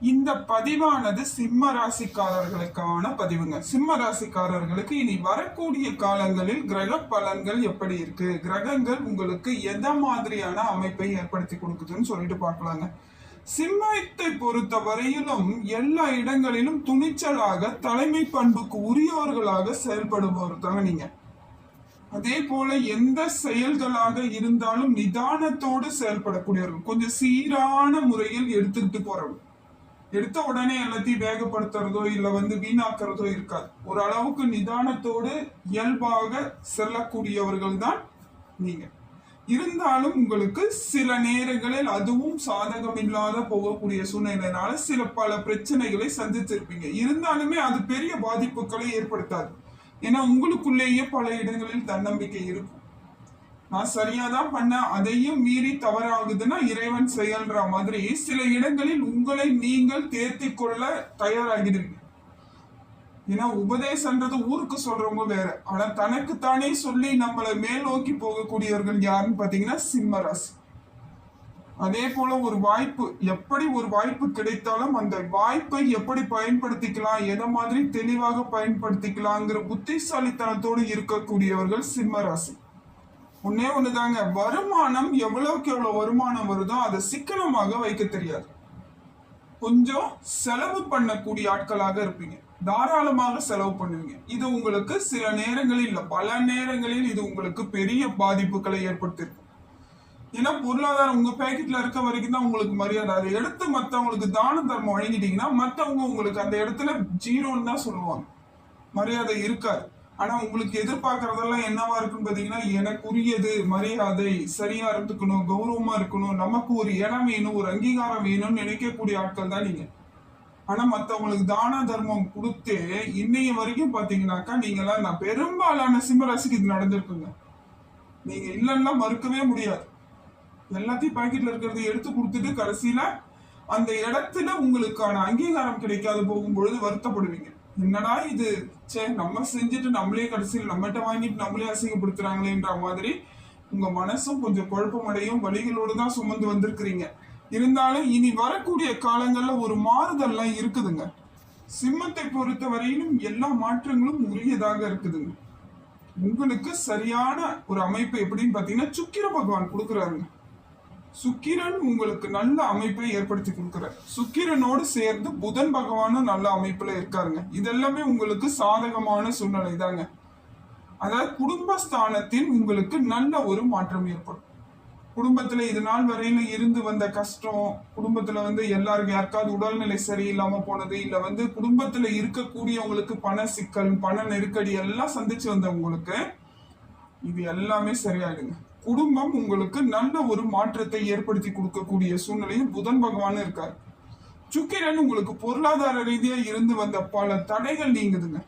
இந்த பதிவானது சிம்ம ராசிக்காரர்களுக்கான பதிவுங்க. சிம்ம ராசிக்காரர்களுக்கு இனி வரக்கூடிய காலங்களில் கிரக பலன்கள் எப்படி இருக்கு? கிரகங்கள் உங்களுக்கு எந்த மாதிரியான அமைப்பை ஏற்படுத்தி கொடுக்குதுன்னு சொல்லிட்டு பார்க்கலாங்க. சிம்மத்தை பொறுத்த வரையிலும் எல்லா இடங்களிலும் துணிச்சலாக தலைமை பண்புக்கு உரியவர்களாக செயல்படுபவர் தாங்க நீங்க. அதே போல எந்த செயல்களாக இருந்தாலும் நிதானத்தோடு செயல்படக்கூடியவர்கள் கொஞ்சம் சீரான முறையில் எடுத்துக்கிட்டு போறவங்க. எடுத்த உடனே எல்லாத்தையும் வேகப்படுத்துறதோ இல்ல வந்து வீணாக்குறதோ இருக்காது. ஒரு அளவுக்கு நிதானத்தோடு இயல்பாக செல்லக்கூடியவர்கள் தான் நீங்க. இருந்தாலும் உங்களுக்கு சில நேரங்களில் அதுவும் சாதகம் இல்லாத போகக்கூடிய சூழ்நிலைனால சில பல பிரச்சனைகளை சந்திச்சிருப்பீங்க இருந்தாலுமே அது பெரிய பாதிப்புகளை ஏற்படுத்தாது. ஏன்னா உங்களுக்குள்ளேயே பல இடங்களில் தன்னம்பிக்கை இருக்கும். நான் சரியா தான் பண்ணேன். அதையும் மீறி தவறாகுதுன்னா இறைவன் செயல்ற மாதிரி சில இடங்களில் உங்களை நீங்கள் தேர்த்தி கொள்ள தயாராகிறீங்க ஏன்னா உபதேசன்றது ஊருக்கு சொல்றவங்க வேற. ஆனா தனக்குத்தானே சொல்லி நம்மளை மேல் நோக்கி போகக்கூடியவர்கள் யாருன்னு பாத்தீங்கன்னா சிம்மராசி. அதே போல ஒரு வாய்ப்பு எப்படி ஒரு வாய்ப்பு கிடைத்தாலும் அந்த வாய்ப்பை எப்படி பயன்படுத்திக்கலாம் எதை மாதிரி தெளிவாக பயன்படுத்திக்கலாங்கிற புத்திசாலித்தனத்தோடு இருக்கக்கூடியவர்கள் சிம்மராசி. ஒன்னே ஒண்ணுதாங்க. வருமானம் எவ்வளவுக்கு எவ்வளவு வருமானம் வருதோ அதை சிக்கனமாக வைக்க தெரியாது. கொஞ்சம் செலவு பண்ணக்கூடிய ஆட்களாக இருப்பீங்க. தாராளமாக செலவு பண்ணுவீங்க. இது உங்களுக்கு சில நேரங்களில் இல்லை. பல நேரங்களில் இது உங்களுக்கு பெரிய பாதிப்புகளை ஏற்படுத்தியிருக்கும் ஏன்னா பொருளாதாரம் உங்க பேக்கெட்ல இருக்க வரைக்கும் தான் உங்களுக்கு மரியாதை. அதை எடுத்து மற்றவங்களுக்கு தான தர்மம் வழங்கிட்டீங்கன்னா மற்றவங்க உங்களுக்கு அந்த இடத்துல ஜீரோன்னு தான் சொல்லுவாங்க. மரியாதை இருக்காது. ஆனா உங்களுக்கு எதிர்பார்க்கறதெல்லாம் என்னவா இருக்குன்னு பாத்தீங்கன்னா எனக்குரியது மரியாதை சரியா இருந்துக்கணும் கௌரவமா இருக்கணும் நமக்கு ஒரு இடம் வேணும் ஒரு அங்கீகாரம் வேணும்னு நினைக்கக்கூடிய ஆட்கள் தான் நீங்க. ஆனா மத்தவங்களுக்கு தான தர்மம் கொடுத்து இன்னைய வரைக்கும் பாத்தீங்கன்னாக்கா நீங்களாம் நான் பெரும்பாலான சிம்மராசிக்கு இது நடந்திருக்குங்க. நீங்க இல்லைன்னா மறுக்கவே முடியாது. எல்லாத்தையும் பாக்கெட்ல இருக்கிறத எடுத்து கொடுத்துட்டு கடைசியில அந்த இடத்துல உங்களுக்கான அங்கீகாரம் கிடைக்காது போகும்பொழுது வருத்தப்படுவீங்க. என்னடா இது? சே நம்ம செஞ்சுட்டு நம்மளே கடைசியில் நம்மகிட்ட வாங்கிட்டு நம்மளே அசிங்கப்படுத்துறாங்களேன்ற மாதிரி உங்க மனசும் கொஞ்சம் குழப்பமடையும் வழிகளோடு தான் சுமந்து வந்திருக்கிறீங்க. இருந்தாலும் இனி வரக்கூடிய காலங்கள்ல ஒரு மாறுதல்லாம் இருக்குதுங்க. சிம்மத்தை பொறுத்த வரையிலும் எல்லா மாற்றங்களும் உரியதாக இருக்குதுங்க. உங்களுக்கு சரியான ஒரு அமைப்பு எப்படின்னு பார்த்தீங்கன்னா சுக்கிர பகவான் கொடுக்குறாருங்க. சுக்கிரன் உங்களுக்கு நல்ல அமைப்பை ஏற்படுத்தி கொடுக்கிறார். சுக்கிரனோடு சேர்ந்து புதன் பகவானும் நல்ல அமைப்புல இருக்காருங்க. இதெல்லாமே உங்களுக்கு சாதகமான சூழ்நிலை தாங்க. அதாவது குடும்பஸ்தானத்தில் உங்களுக்கு நல்ல ஒரு மாற்றம் ஏற்படும். குடும்பத்துல இது நாள் வரையில இருந்து வந்த கஷ்டம் குடும்பத்துல வந்து எல்லாருக்கும் யாருக்காவது உடல்நிலை சரியில்லாம போனது இல்ல வந்து குடும்பத்துல இருக்கக்கூடியவங்களுக்கு பண சிக்கல் பண நெருக்கடி எல்லாம் சந்திச்சு வந்தவங்களுக்கு இது எல்லாமே சரியாயிடுங்க. குடும்பம் உங்களுக்கு நல்ல ஒரு மாற்றத்தை ஏற்படுத்தி கொடுக்கக்கூடிய சூழ்நிலையில் புதன் பகவான் இருக்கார். சுக்கிரன் உங்களுக்கு பொருளாதார ரீதியாக இருந்து வந்த பல தடைகள் நீங்குதுங்க.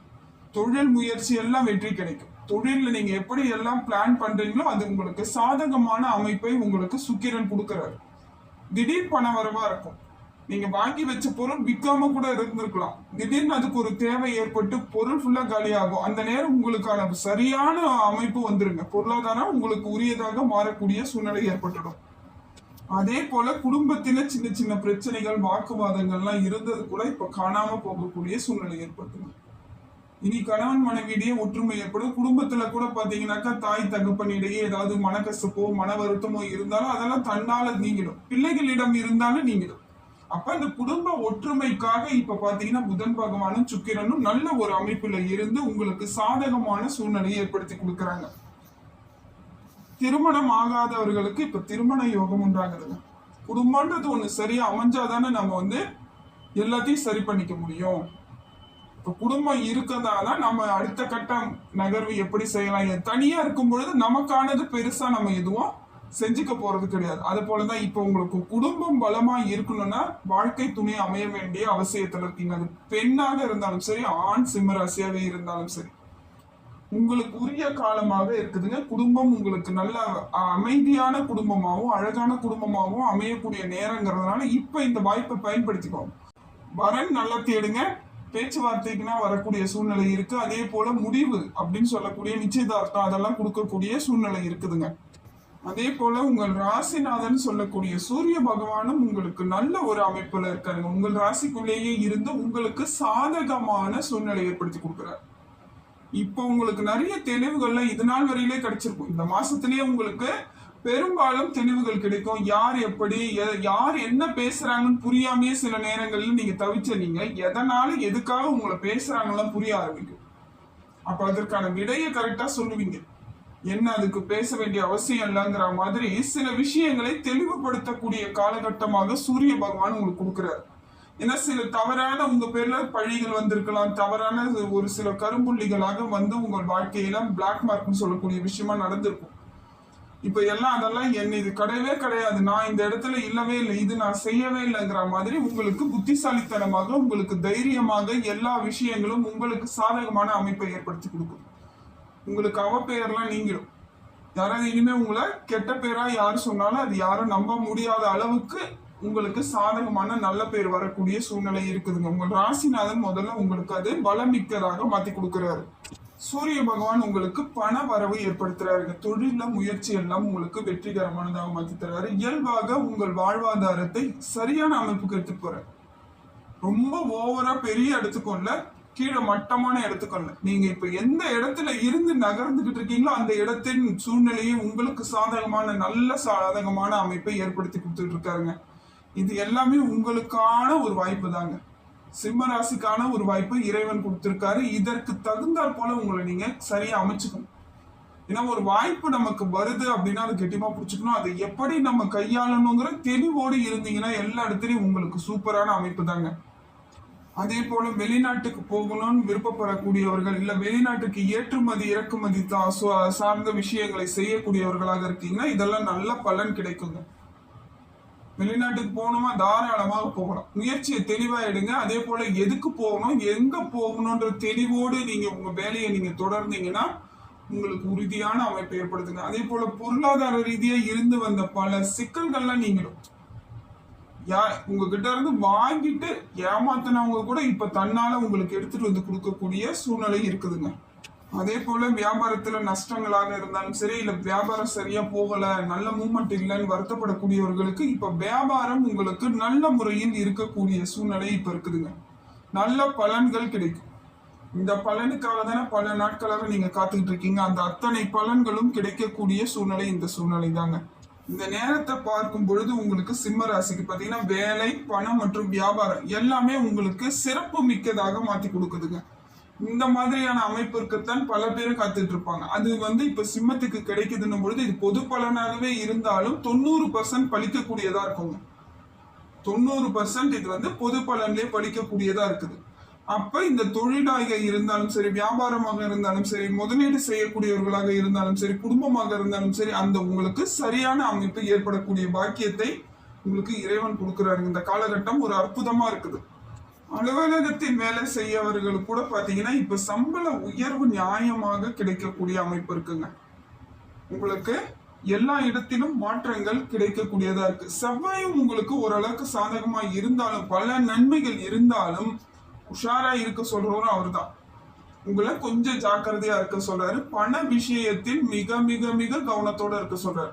தொழில் முயற்சி எல்லாம் வெற்றி கிடைக்கும். தொழிலில் நீங்கள் எப்படி எல்லாம் பிளான் பண்ணுறீங்களோ அது உங்களுக்கு சாதகமான அமைப்பை உங்களுக்கு சுக்கிரன் கொடுக்குறாரு. திடீர் பணவரவாக இருக்கும். நீங்க வாங்கி வச்ச பொருள் விற்காம கூட இருந்திருக்கலாம். திடீர்னு அதுக்கு ஒரு தேவை ஏற்பட்டு பொருள் ஃபுல்லா காலியாகும். அந்த நேரம் உங்களுக்கான சரியான அமைப்பு வந்துருங்க. பொருளாதாரம் உங்களுக்கு உரியதாக மாறக்கூடிய சூழ்நிலை ஏற்பட்டுடும். அதே போல குடும்பத்தில சின்ன சின்ன பிரச்சனைகள் வாக்குவாதங்கள்லாம் இருந்தது கூட இப்ப காணாம போகக்கூடிய சூழ்நிலை ஏற்பட்டுடும் இனி கணவன் மனைவியிடையே ஒற்றுமை ஏற்படும். குடும்பத்துல கூட பாத்தீங்கன்னாக்கா தாய் தகப்பனிடையே ஏதாவது மனக்கசப்போ மன வருத்தமோ இருந்தாலும் அதெல்லாம் தன்னால நீங்கிடும். பிள்ளைகளிடம் இருந்தாலும் நீங்கிடும். அப்ப இந்த குடும்ப ஒற்றுமைக்காக இப்ப பாத்தீங்கன்னா புதன் பகவானும் சுக்கிரனும் நல்ல ஒரு அமைப்புல இருந்து உங்களுக்கு சாதகமான சூழ்நிலையை ஏற்படுத்தி கொடுக்குறாங்க. திருமணம் ஆகாதவர்களுக்கு இப்ப திருமண யோகம் உண்டாகுதுங்க. குடும்பம்ன்றது ஒண்ணு சரியா அமைஞ்சாதானே நம்ம வந்து எல்லாத்தையும் சரி பண்ணிக்க முடியும். இப்ப குடும்பம் இருக்கதால நம்ம அடுத்த கட்ட நகர்வு எப்படி செய்யலாம்? தனியா இருக்கும் பொழுது நமக்கானது பெருசா நம்ம எதுவும் செஞ்சுக்க போறது கிடையாது. அது போலதான் இப்ப உங்களுக்கு குடும்பம் பலமா இருக்கணும்னா வாழ்க்கை துணை அமைய வேண்டிய அவசியத்துல இருக்கீங்க. அது பெண்ணாக இருந்தாலும் சரி ஆண் சிம்மராசியாக இருந்தாலும் சரி. உங்களுக்கு உரிய காலமாக இருக்குதுங்க. குடும்பம் உங்களுக்கு நல்ல அமைதியான குடும்பமாகவும் அழகான குடும்பமாகவும் அமையக்கூடிய நேரங்கிறதுனால இப்ப இந்த வாய்ப்பை பயன்படுத்திக்கோங்க. வரன் நல்லா தேடுங்க. பேச்சுவார்த்தைக்குனா வரக்கூடிய சூழ்நிலை இருக்கு. அதே போல முடிவு அப்படின்னு சொல்லக்கூடிய நிச்சயதார்த்தம் அதெல்லாம் கொடுக்கக்கூடிய சூழ்நிலை இருக்குதுங்க. அதே போல உங்கள் ராசிநாதன் சொல்லக்கூடிய சூரிய பகவானும் உங்களுக்கு நல்ல ஒரு அமைப்புல இருக்காருங்க. உங்கள் ராசிக்குள்ளேயே இருந்து உங்களுக்கு சாதகமான சூழ்நிலை ஏற்படுத்தி கொடுக்குறாரு. இப்போ உங்களுக்கு நிறைய தெளிவுகள்லாம் இது நாள் வரையிலே கிடைச்சிருக்கும். இந்த மாசத்திலேயே உங்களுக்கு பெரும்பாலும் தெளிவுகள் கிடைக்கும். யார் எப்படி எ- யார் என்ன பேசுறாங்கன்னு புரியாமையே சில நேரங்கள்ல நீங்க தவிச்சனீங்க எதனால எதுக்காக உங்களை பேசுறாங்கலாம் புரிய ஆரம்பிக்கும். அப்ப அதற்கான விடையை கரெக்டா சொல்லுவீங்க. என்ன அதுக்கு பேச வேண்டிய அவசியம் இல்லைங்கிற மாதிரி சில விஷயங்களை தெளிவுபடுத்தக்கூடிய காலகட்டமாக சூரிய பகவான் உங்களுக்கு கொடுக்குறாரு. ஏன்னா சில தவறான உங்க பேர்ல பழிகள் வந்திருக்கலாம். தவறான ஒரு சில கரும்புள்ளிகளாக வந்து உங்கள் வாழ்க்கையில பிளாக் மார்க்னு சொல்லக்கூடிய விஷயமா நடந்திருக்கும். இப்ப எல்லாம் அதெல்லாம் என்ன இது கிடையவே கிடையாது. நான் இந்த இடத்துல இல்லவே இல்லை இது நான் செய்யவே இல்லைங்கிற மாதிரி உங்களுக்கு புத்திசாலித்தனமாக உங்களுக்கு தைரியமாக எல்லா விஷயங்களும் உங்களுக்கு சாதகமான அமைப்பை ஏற்படுத்தி கொடுக்கும். உங்களுக்கு அவ பெயர்லாம் நீங்கிடும். யாராவது இனிமே உங்களை கெட்ட பேரா யார் சொன்னாலும் அது யாரும் நம்ப முடியாத அளவுக்கு உங்களுக்கு சாதகமான நல்ல பேர் வரக்கூடிய சூழ்நிலை இருக்குதுங்க. உங்கள் ராசிநாதன் முதல்ல உங்களுக்கு அது பலமிக்கதாக மாத்தி கொடுக்கிறாரு. சூரிய பகவான் உங்களுக்கு பண வரவு ஏற்படுத்துறாருங்க. தொழில முயற்சி எல்லாம் உங்களுக்கு வெற்றிகரமானதாக மாத்தி தர்றாரு இயல்பாக உங்கள் வாழ்வாதாரத்தை சரியான அமைப்புக்கு எடுத்துட்டு போறாரு. ரொம்ப ஓவரா பெரிய எடுத்துக்கொள்ள கீழே மட்டமான இடத்துக்கு நீங்க இப்ப எந்த இடத்துல இருந்து நகர்ந்துகிட்டு இருக்கீங்களோ அந்த இடத்தின் சூழ்நிலையை உங்களுக்கு சாதகமான நல்ல சாதகமான அமைப்பை ஏற்படுத்தி கொடுத்துட்டு இருக்காருங்க. இது எல்லாமே உங்களுக்கான ஒரு வாய்ப்பு தாங்க. சிம்ம ராசிக்கான ஒரு வாய்ப்பு இறைவன் கொடுத்திருக்காரு. இதற்கு தகுந்தாற் போல உங்களை நீங்க சரியா அமைச்சுக்கணும். ஏன்னா ஒரு வாய்ப்பு நமக்கு வருது அப்படின்னா அது கெட்டிமா பிடிச்சிக்கணும். அதை எப்படி நம்ம கையாளணுங்கிற தெளிவோடு இருந்தீங்கன்னா எல்லா இடத்துலையும் உங்களுக்கு சூப்பரான அமைப்பு தாங்க. அதே போல வெளிநாட்டுக்கு போகணும்னு விருப்பப்படக்கூடியவர்கள் இல்ல வெளிநாட்டுக்கு ஏற்றுமதி இறக்குமதி சார்ந்த விஷயங்களை செய்யக்கூடியவர்களாக இருக்கீங்கன்னா இதெல்லாம் நல்ல பலன் கிடைக்குங்க. வெளிநாட்டுக்கு போகணுமா? தாராளமாக போகலாம். முயற்சியை தெளிவா எடுங்க. அதே போல எதுக்கு போகணும்? எங்க போகணும்ன்ற தெளிவோடு நீங்க உங்க வேலையை நீங்க தொடர்ந்தீங்கன்னா உங்களுக்கு உறுதியான அமைப்பை ஏற்படுத்துங்க. அதே போல பொருளாதார ரீதியா இருந்து வந்த பல சிக்கல்கள்லாம் நீங்களும் யா உங்ககிட்ட இருந்து வாங்கிட்டு ஏமாத்தினவங்க கூட இப்ப தன்னால உங்களுக்கு எடுத்துட்டு வந்து கொடுக்கக்கூடிய சூழ்நிலை இருக்குதுங்க. அதே போல வியாபாரத்துல நஷ்டங்களாக இருந்தாலும் சரி இல்ல வியாபாரம் சரியா போகல நல்ல மூமெண்ட் இல்லைன்னு வருத்தப்படக்கூடியவர்களுக்கு இப்ப வியாபாரம் உங்களுக்கு நல்ல முறையில் இருக்கக்கூடிய சூழ்நிலை இப்ப இருக்குதுங்க. நல்ல பலன்கள் கிடைக்கும். இந்த பலனுக்காக தானே பல நாட்களாக நீங்க காத்துக்கிட்டு இருக்கீங்க. அந்த அத்தனை பலன்களும் கிடைக்கக்கூடிய சூழ்நிலை இந்த சூழ்நிலை தாங்க இந்த நேரத்தை பார்க்கும் பொழுது உங்களுக்கு சிம்ம ராசிக்கு பார்த்தீங்கன்னா வேலை பணம் மற்றும் வியாபாரம் எல்லாமே உங்களுக்கு சிறப்பு மிக்கதாக மாத்தி கொடுக்குதுங்க. இந்த மாதிரியான அமைப்பிற்குத்தான் பல பேர் காத்துட்டு இருப்பாங்க. அது வந்து இப்ப சிம்மத்துக்கு கிடைக்குதுன்னும் பொழுது இது பொது பலனாகவே இருந்தாலும் தொண்ணூறு பர்சன்ட் பழிக்கக்கூடியதா இருக்குங்க. தொண்ணூறு பர்சன்ட் இது வந்து பொது பலன்லேயே பழிக்கக்கூடியதா இருக்குது. அப்ப இந்த தொழிலாக இருந்தாலும் சரி வியாபாரமாக இருந்தாலும் சரி முதலீடு செய்யக்கூடியவர்களாக இருந்தாலும் சரி குடும்பமாக இருந்தாலும் சரி அந்த உங்களுக்கு சரியான அமைப்பு ஏற்படக்கூடிய பாக்கியத்தை உங்களுக்கு இறைவன் கொடுக்கிறாரு. இந்த காலகட்டம் ஒரு அற்புதமா இருக்குது. அலுவலகத்தில் வேலை செய்யவர்கள் கூட பாத்தீங்கன்னா இப்ப சம்பள உயர்வு நியாயமாக கிடைக்கக்கூடிய அமைப்பு இருக்குங்க. உங்களுக்கு எல்லா இடத்திலும் மாற்றங்கள் கிடைக்கக்கூடியதா இருக்கு. செவ்வாயும் உங்களுக்கு ஓரளவுக்கு சாதகமா இருந்தாலும் பல நன்மைகள் இருந்தாலும் உஷாரா இருக்க சொல்றவரும் அவர்தான். உங்களை கொஞ்சம் ஜாக்கிரதையா இருக்க சொல்றாரு. பண விஷயத்தில் மிக மிக மிக கவனத்தோட இருக்க சொல்றாரு.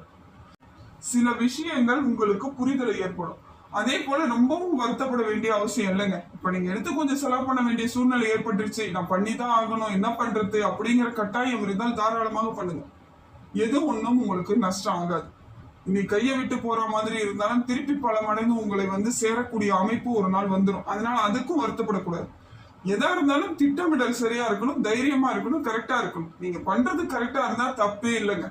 சில விஷயங்கள் உங்களுக்கு புரிதலை ஏற்படும். அதே போல ரொம்பவும் வருத்தப்பட வேண்டிய அவசியம் இல்லைங்க. இப்ப நீங்க எடுத்து கொஞ்சம் செலவு பண்ண வேண்டிய சூழ்நிலை ஏற்பட்டுருச்சு. நான் பண்ணிதான் ஆகணும். என்ன பண்றது? அப்படிங்கிற கட்டாயம் இருந்தால் தாராளமாக பண்ணுங்க. எது ஒண்ணும் உங்களுக்கு நஷ்டம் ஆகாது. நீ கையை விட்டு போற மாதிரி இருந்தாலும் திருப்பி பல மடங்கு உங்களை வந்து சேரக்கூடிய அமைப்பு ஒரு நாள் வந்துடும் அதனால அதுக்கும் வருத்தப்படக்கூடாது. எதா இருந்தாலும் திட்டமிடல் சரியா இருக்கணும் தைரியமா இருக்கணும் கரெக்டா இருக்கணும். நீங்க பண்றது கரெக்டா இருந்தா தப்பே இல்லைங்க.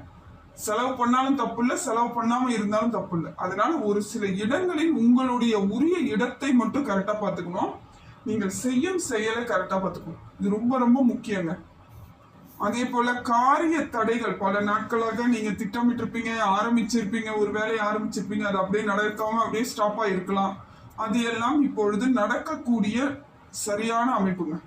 செலவு பண்ணாலும் தப்பு இல்லை செலவு பண்ணாம இருந்தாலும் தப்பு இல்லை அதனால ஒரு சில இடங்களில் உங்களுடைய உரிய இடத்தை மட்டும் கரெக்டா பார்த்துக்கணும். நீங்கள் செய்யும் செயலை கரெக்டா பார்த்துக்கணும். இது ரொம்ப ரொம்ப முக்கியங்க. அதே போல காரிய தடைகள். பல நாட்களாக நீங்க திட்டமிட்டிருப்பீங்க ஆரம்பிச்சிருப்பீங்க ஒரு வேலையை ஆரம்பிச்சிருப்பீங்க அது அப்படியே நடக்காம அப்படியே ஸ்டாப் இருக்கலாம் அது எல்லாம் இப்பொழுது நடக்கக்கூடிய சரியான அமைப்புங்க.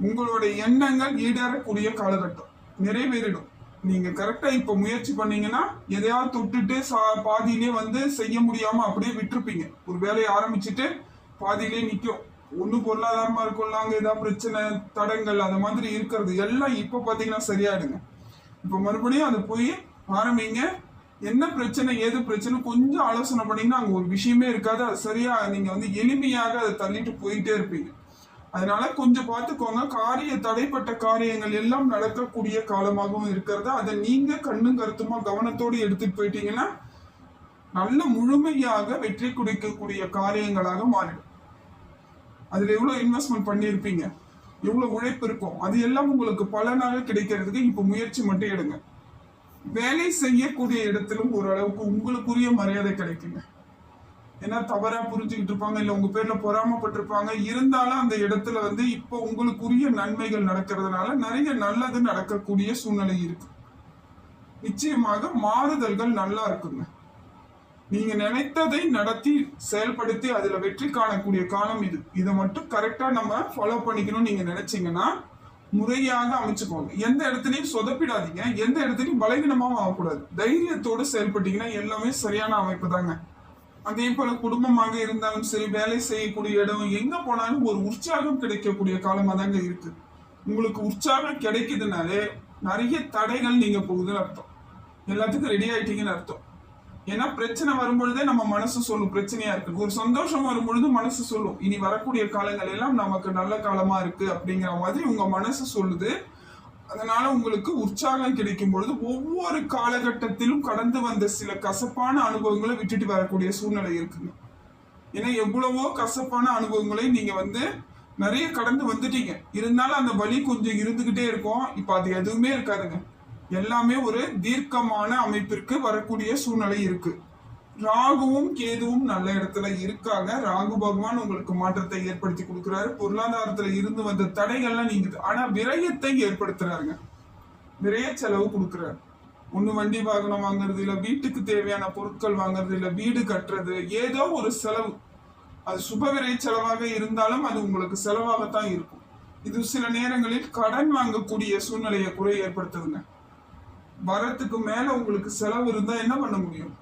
உங்களுடைய எண்ணங்கள் ஈடேறக்கூடிய காலகட்டம். நிறைவேறிடும் நீங்க கரெக்டா இப்ப முயற்சி பண்ணீங்கன்னா எதையாவது தொட்டுட்டு சா- பாதியிலே வந்து செய்ய முடியாம அப்படியே விட்டுருப்பீங்க. ஒரு வேலையை ஆரம்பிச்சுட்டு பாதியிலே நிற்கும் ஒண்ணு பொருளாதாரமா இருக்கும்ல அங்க ஏதாவது பிரச்சனை தடங்கள் அந்த மாதிரி இருக்கிறது எல்லாம் இப்ப பாத்தீங்கன்னா சரியாயிடுங்க. இப்ப மறுபடியும் அது போய் ஆரம்பிங்க. என்ன பிரச்சனை ஏது பிரச்சனை கொஞ்சம் ஆலோசனை பண்ணீங்கன்னா அங்க ஒரு விஷயமே இருக்காது. அது சரியா நீங்க வந்து எளிமையாக அதை தள்ளிட்டு போயிட்டே இருப்பீங்க. அதனால கொஞ்சம் பார்த்துக்கோங்க காரிய தடைப்பட்ட காரியங்கள் எல்லாம் நடக்கக்கூடிய காலமாகவும் இருக்கிறது. அதை நீங்க கண்ணும் கருத்துமா கவனத்தோடு எடுத்துட்டு போயிட்டீங்கன்னா நல்ல முழுமையாக வெற்றி குடிக்கக்கூடிய காரியங்களாக மாறிடும். அதில் எவ்வளோ இன்வெஸ்ட்மெண்ட் பண்ணியிருப்பீங்க? எவ்வளோ உழைப்பு இருக்கும்? அது எல்லாம் உங்களுக்கு பலனாக கிடைக்கிறதுக்கு இப்போ முயற்சி மட்டும் எடுங்க. வேலை செய்யக்கூடிய இடத்திலும் ஓரளவுக்கு உங்களுக்குரிய மரியாதை கிடைக்குங்க. ஏன்னா தவறாக புரிஞ்சுக்கிட்டு இருப்பாங்க இல்லை உங்கள் பேரில் பொறாமப்பட்டிருப்பாங்க. இருந்தாலும் அந்த இடத்துல வந்து இப்போ உங்களுக்குரிய நன்மைகள் நடக்கிறதுனால நிறைய நல்லது நடக்கக்கூடிய சூழ்நிலை இருக்கு. நிச்சயமாக மாறுதல்கள் நல்லா இருக்குங்க. நீங்க நினைத்ததை நடத்தி செயல்படுத்தி அதுல வெற்றி காணக்கூடிய காலம் இது. இதை மட்டும் கரெக்டா நம்ம ஃபாலோ பண்ணிக்கணும் நீங்க நினைச்சீங்கன்னா முறையாக அமைச்சுக்கோங்க. எந்த இடத்துலையும் சொதப்பிடாதீங்க. எந்த இடத்துலையும் பலவீனமாகவும் ஆகக்கூடாது. தைரியத்தோடு செயல்பட்டீங்கன்னா எல்லாமே சரியான அமைப்பு தாங்க. அதே போல குடும்பமாக இருந்தாலும் சரி வேலை செய்யக்கூடிய இடம் எங்க போனாலும் ஒரு உற்சாகம் கிடைக்கக்கூடிய காலமா தாங்க இருக்கு. உங்களுக்கு உற்சாகம் கிடைக்குதுனாலே நிறைய தடைகள் நீங்க போகுதுன்னு அர்த்தம். எல்லாத்துக்கும் ரெடி ஆயிட்டீங்கன்னு அர்த்தம். ஏன்னா பிரச்சனை வரும்பொழுதே நம்ம மனசு சொல்லும். பிரச்சனையா இருக்கு. ஒரு சந்தோஷம் வரும்பொழுது மனசு சொல்லும். இனி வரக்கூடிய காலங்கள் எல்லாம் நமக்கு நல்ல காலமா இருக்கு அப்படிங்கிற மாதிரி உங்க மனசு சொல்லுது. அதனால உங்களுக்கு உற்சாகம் கிடைக்கும் பொழுது ஒவ்வொரு காலகட்டத்திலும் கடந்து வந்த சில கசப்பான அனுபவங்களை விட்டுட்டு வரக்கூடிய சூழ்நிலை இருக்குங்க. ஏன்னா எவ்வளவோ கசப்பான அனுபவங்களை நீங்க வந்து நிறைய கடந்து வந்துட்டீங்க. இருந்தாலும் அந்த வலி கொஞ்சம் இருந்துகிட்டே இருக்கும். இப்ப அது எதுவுமே இருக்காதுங்க. எல்லாமே ஒரு தீர்க்கமான அமைப்பிற்கு வரக்கூடிய சூழ்நிலை இருக்கு. ராகுவும் கேதுவும் நல்ல இடத்துல இருக்காங்க. ராகு பகவான் உங்களுக்கு மாற்றத்தை ஏற்படுத்தி கொடுக்குறாரு. பொருளாதாரத்துல இருந்து வந்த தடைகள்லாம் நீங்குது. ஆனா விரயத்தை ஏற்படுத்துறாருங்க. விரைய செலவு கொடுக்குறாரு. ஒன்று வண்டி வாகனம் வாங்குறது இல்லை வீட்டுக்கு தேவையான பொருட்கள் வாங்குறது இல்லை வீடு கட்டுறது ஏதோ ஒரு செலவு. அது சுப விரை செலவாக இருந்தாலும் அது உங்களுக்கு செலவாகத்தான் இருக்கும். இது சில நேரங்களில் கடன் வாங்கக்கூடிய சூழ்நிலையை கூட ஏற்படுத்துதுங்க. வரத்துக்கு மேல உங்களுக்கு செலவு இருந்தா என்ன பண்ண முடியும்?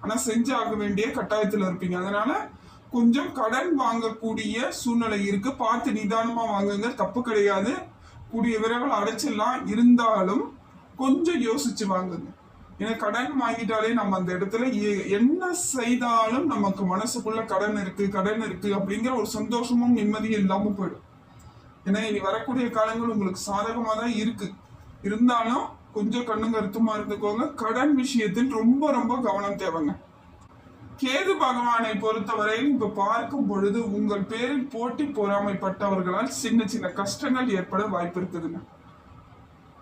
ஆனா செஞ்சாக வேண்டிய கட்டாயத்துல இருப்பீங்க. அதனால கொஞ்சம் கடன் வாங்கக்கூடிய சூழ்நிலை இருக்கு. பார்த்து நிதானமா வாங்குங்க. தப்பு கிடையாது. கூடிய விரைவில் அடைச்சிடலாம். இருந்தாலும் கொஞ்சம் யோசிச்சு வாங்குங்க. ஏன்னா கடன் வாங்கிட்டாலே நம்ம அந்த இடத்துல என்ன செய்தாலும் நமக்கு மனசுக்குள்ள கடன் இருக்கு கடன் இருக்கு அப்படிங்கிற ஒரு சந்தோஷமும் நிம்மதியும் இல்லாம போயிடும். ஏன்னா இனி வரக்கூடிய காலங்கள் உங்களுக்கு சாதகமாக தான் இருக்கு. இருந்தாலும் கொஞ்சம் கண்ணும் கருத்துமா இருந்துக்கோங்க. கடன் விஷயத்தில் ரொம்ப ரொம்ப கவனம் தேவைங்க. கேது பகவானை பொறுத்தவரையில் இப்ப பார்க்கும் பொழுது உங்கள் பேரில் போட்டி பொறாமைப்பட்டவர்களால் சின்ன சின்ன கஷ்டங்கள் ஏற்பட வாய்ப்பு இருக்குதுங்க.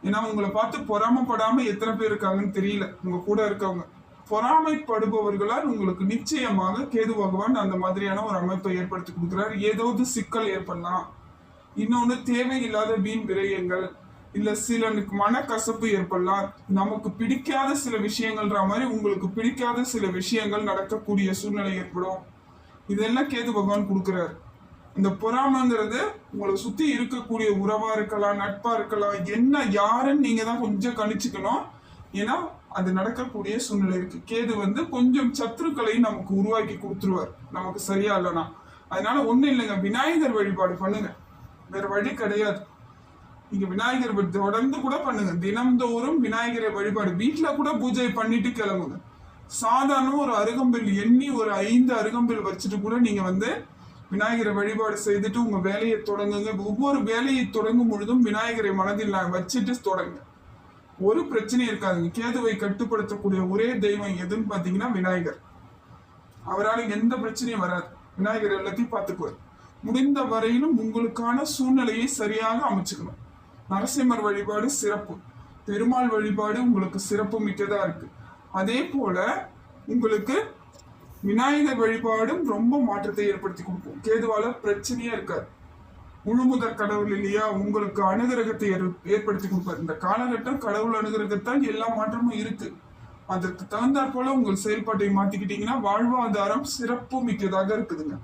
ஏன்னா உங்களை பார்த்து பொறாமப்படாம எத்தனை பேர் இருக்காங்கன்னு தெரியல. உங்க கூட இருக்கவங்க. பொறாமைப்படுபவர்களால் உங்களுக்கு நிச்சயமாக கேது பகவான் அந்த மாதிரியான ஒரு அமைப்பை ஏற்படுத்தி கொடுக்குறாரு. ஏதாவது சிக்கல் ஏற்படலாம். இன்னொன்று தேவையில்லாத வீண் விரயங்கள். இல்ல சிலனுக்கு மனக்கசப்பு ஏற்படலாம். நமக்கு பிடிக்காத சில விஷயங்கள்ன்ற மாதிரி உங்களுக்கு பிடிக்காத சில விஷயங்கள் நடக்கக்கூடிய சூழ்நிலை ஏற்படும். இதெல்லாம் கேது பகவான் கொடுக்குறாரு. இந்த பொறாமைங்கிறது உங்களை சுத்தி இருக்கக்கூடிய உறவா இருக்கலாம் நட்பா இருக்கலாம் என்ன யாருன்னு நீங்க தான் கொஞ்சம் கணிச்சுக்கணும். ஏன்னா அது நடக்கக்கூடிய சூழ்நிலை இருக்கு. கேது வந்து கொஞ்சம் சத்துருக்களை நமக்கு உருவாக்கி கொடுத்துருவார். நமக்கு சரியா இல்லைனா அதனால ஒன்றும் இல்லைங்க. விநாயகர் வழிபாடு பண்ணுங்க. வேற வழி கிடையாது. நீங்க விநாயகர் தொடர்ந்து கூட பண்ணுங்க. தினம்தோறும் விநாயகரை வழிபாடு. வீட்டுல கூட பூஜை பண்ணிட்டு கிளம்புங்க. சாதாரண ஒரு அருகம்பில் எண்ணி ஒரு ஐந்து அருகம்பில் வச்சுட்டு கூட நீங்க வந்து விநாயகரை வழிபாடு செய்துட்டு உங்க வேலையை தொடங்குங்க. ஒவ்வொரு வேலையை தொடங்கும் பொழுதும் விநாயகரை மனதில் நான் வச்சுட்டு தொடங்க. ஒரு பிரச்சனையும் இருக்காதுங்க. கேதுவை கட்டுப்படுத்தக்கூடிய ஒரே தெய்வம் எதுன்னு பாத்தீங்கன்னா விநாயகர். அவரால் எந்த பிரச்சனையும் வராது. விநாயகர் எல்லாத்தையும் பார்த்துக்குவார் முடிந்த வரையிலும் உங்களுக்கான சூழ்நிலையை சரியாக அமைச்சுக்கணும். நரசிம்மர் வழிபாடு சிறப்பு. பெருமாள் வழிபாடு உங்களுக்கு சிறப்பு மிக்கதாக இருக்குது அதே போல் உங்களுக்கு விநாயகர் வழிபாடும் ரொம்ப மாற்றத்தை ஏற்படுத்தி கொடுக்கும். கேதுவால பிரச்சனையே இருக்காது. முழுமுதற் கடவுள் இல்லையா உங்களுக்கு அனுகிரகத்தை ஏற்- ஏற்படுத்தி கொடுப்பார். இந்த காலகட்டம் கடவுள் அனுகிரகத்தால் எல்லா மாற்றமும் இருக்கு. அதற்கு தகுந்தாற் போல உங்கள் செயல்பாட்டை மாத்திக்கிட்டீங்கன்னா வாழ்வாதாரம் சிறப்பு மிக்கதாக இருக்குதுங்க.